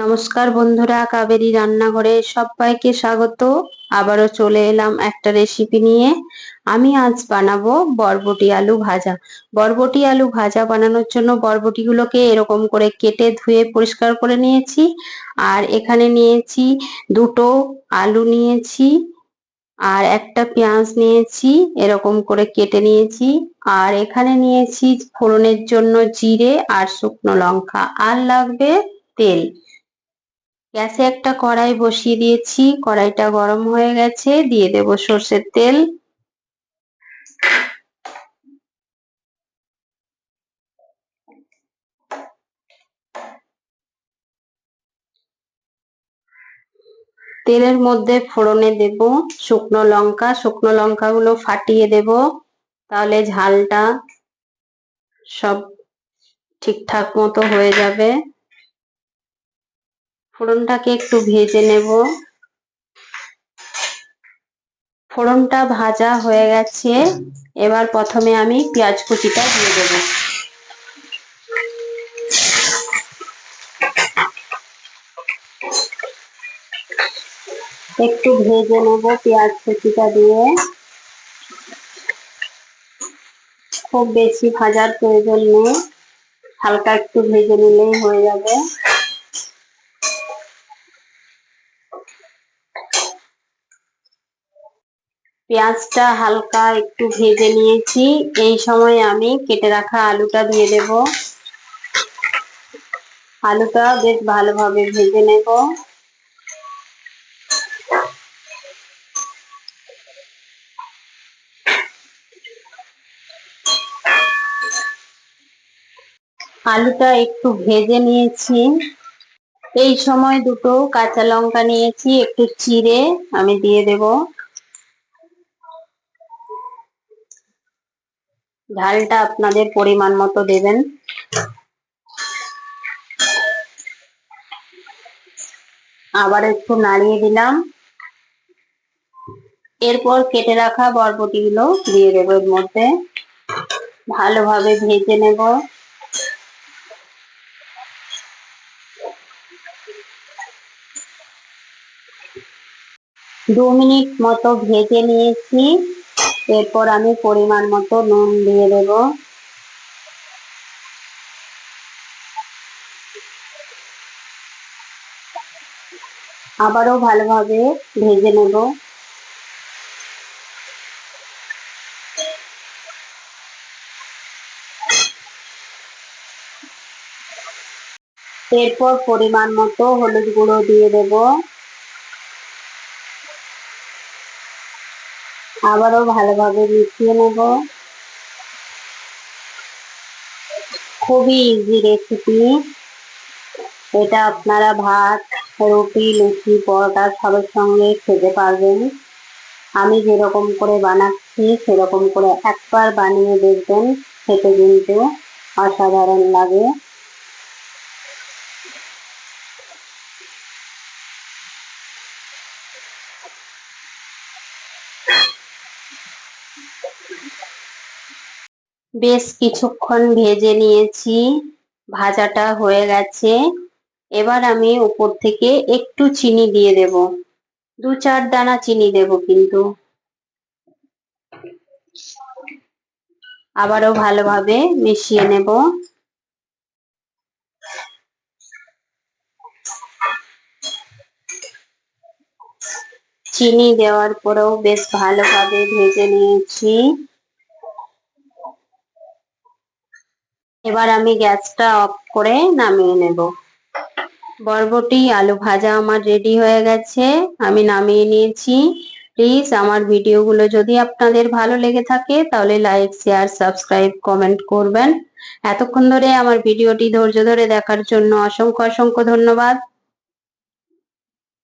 নমস্কার বন্ধুরা, কাবেরী রান্নাঘরে সবাইকে স্বাগত। আবারও চলে এলাম একটা রেসিপি নিয়ে। আমি আজ বানাবো বরবটি আলু ভাজা। বরবটি আলু ভাজা বানানোর জন্য বরবটিগুলোকে এরকম করে কেটে ধুয়ে পরিষ্কার করে নিয়েছি। আর এখানে নিয়েছি দুটো আলু নিয়েছি আর একটা পেঁয়াজ নিয়েছি, এরকম করে কেটে নিয়েছি। আর এখানে নিয়েছি ফোড়নের জন্য জিরে আর শুকনো লঙ্কা। আর লাগবে তেল। গ্যাসে একটা কড়াই বসিয়ে দিয়েছি। কড়াইটা গরম হয়ে গেছে। দিয়ে দেব সর্ষের তেল। তেলের মধ্যে ফোড়নে দেব শুকনো লঙ্কা। শুকনো লঙ্কাগুলো ফাটিয়ে দেব। তাহলে ঝালটা সব ঠিকঠাক মতো হয়ে যাবে। ফোড়নটাকে একটু ভেজে নেব। ফোড়নটা ভাজা হয়ে গেছে। এবার প্রথমে আমি পেঁয়াজ কুচিটা দিয়ে দেবো। একটু ভেজে নেব পেঁয়াজ কুচিটা দিয়ে। খুব বেশি ভাজার প্রয়োজন নেই। হালকা একটু ভেজে নিলেই হয়ে যাবে। পেঁয়াজটা হালকা একটু ভেজে নিয়েছি। এই সময় আমি কেটে রাখা আলুটা দিয়ে দেব। আলুটা বেশ ভালোভাবে ভেজে নেব। আলুটা একটু ভেজে নিয়েছি। এই সময় দুটো কাঁচা লঙ্কা নিয়েছি, একটু চিড়ে আমি দিয়ে দেব। ঝালটা আপনাদের পরিমাণ মতো দেবেন। আবার একটু নাড়িয়ে দিলাম। এরপর কেটে রাখা বরবটিগুলো দিয়ে দেবো এর মধ্যে। ভালোভাবে ভেজে নেব। দু মিনিট মতো ভেজে নিয়েছি। এরপর আমি পরিমাণ মতো নুন দিয়ে দেব। আবারও ভালোভাবে ভেজে নেব। এরপর পরিমাণ মতো হলুদ গুঁড়ো দিয়ে দেব। আবারও ভালোভাবে মিশিয়ে নেব। খুবই ইজি রেসিপি এটা আপনারা ভাত, রুটি, লুচি, পরোটা সবের সঙ্গে খেতে পারবেন। আমি যেরকম করে বানাচ্ছি, সেরকম করে একবার বানিয়ে দেখবেন, খেতে কিন্তু অসাধারণ লাগে। বেশ কিছুক্ষণ ভেজে নিয়েছি। ভাজাটা হয়ে গেছে। এবার আমি উপর থেকে একটু চিনি দিয়ে দেব। দু চার দানা চিনি দেব কিন্তু। আবারও ভালোভাবে মিশিয়ে নেব। চিনি দেওয়ার পরেও বেশ ভালোভাবে ভেজে নিয়েছি। এবার আমি গ্যাসটা অফ করে নামিয়ে নেব। বরবটি, আলু ভাজা আমার রেডি হয়ে গেছে। আমি নামিয়ে নিয়েছি। প্লিজ আমার ভিডিওগুলো যদি আপনাদের ভালো লেগে থাকে, তাহলে লাইক শেয়ার সাবস্ক্রাইব কমেন্ট করবেন। এতক্ষণ ধরে আমার ভিডিওটি ধৈর্য ধরে দেখার জন্য অসংখ্য অসংখ্য ধন্যবাদ।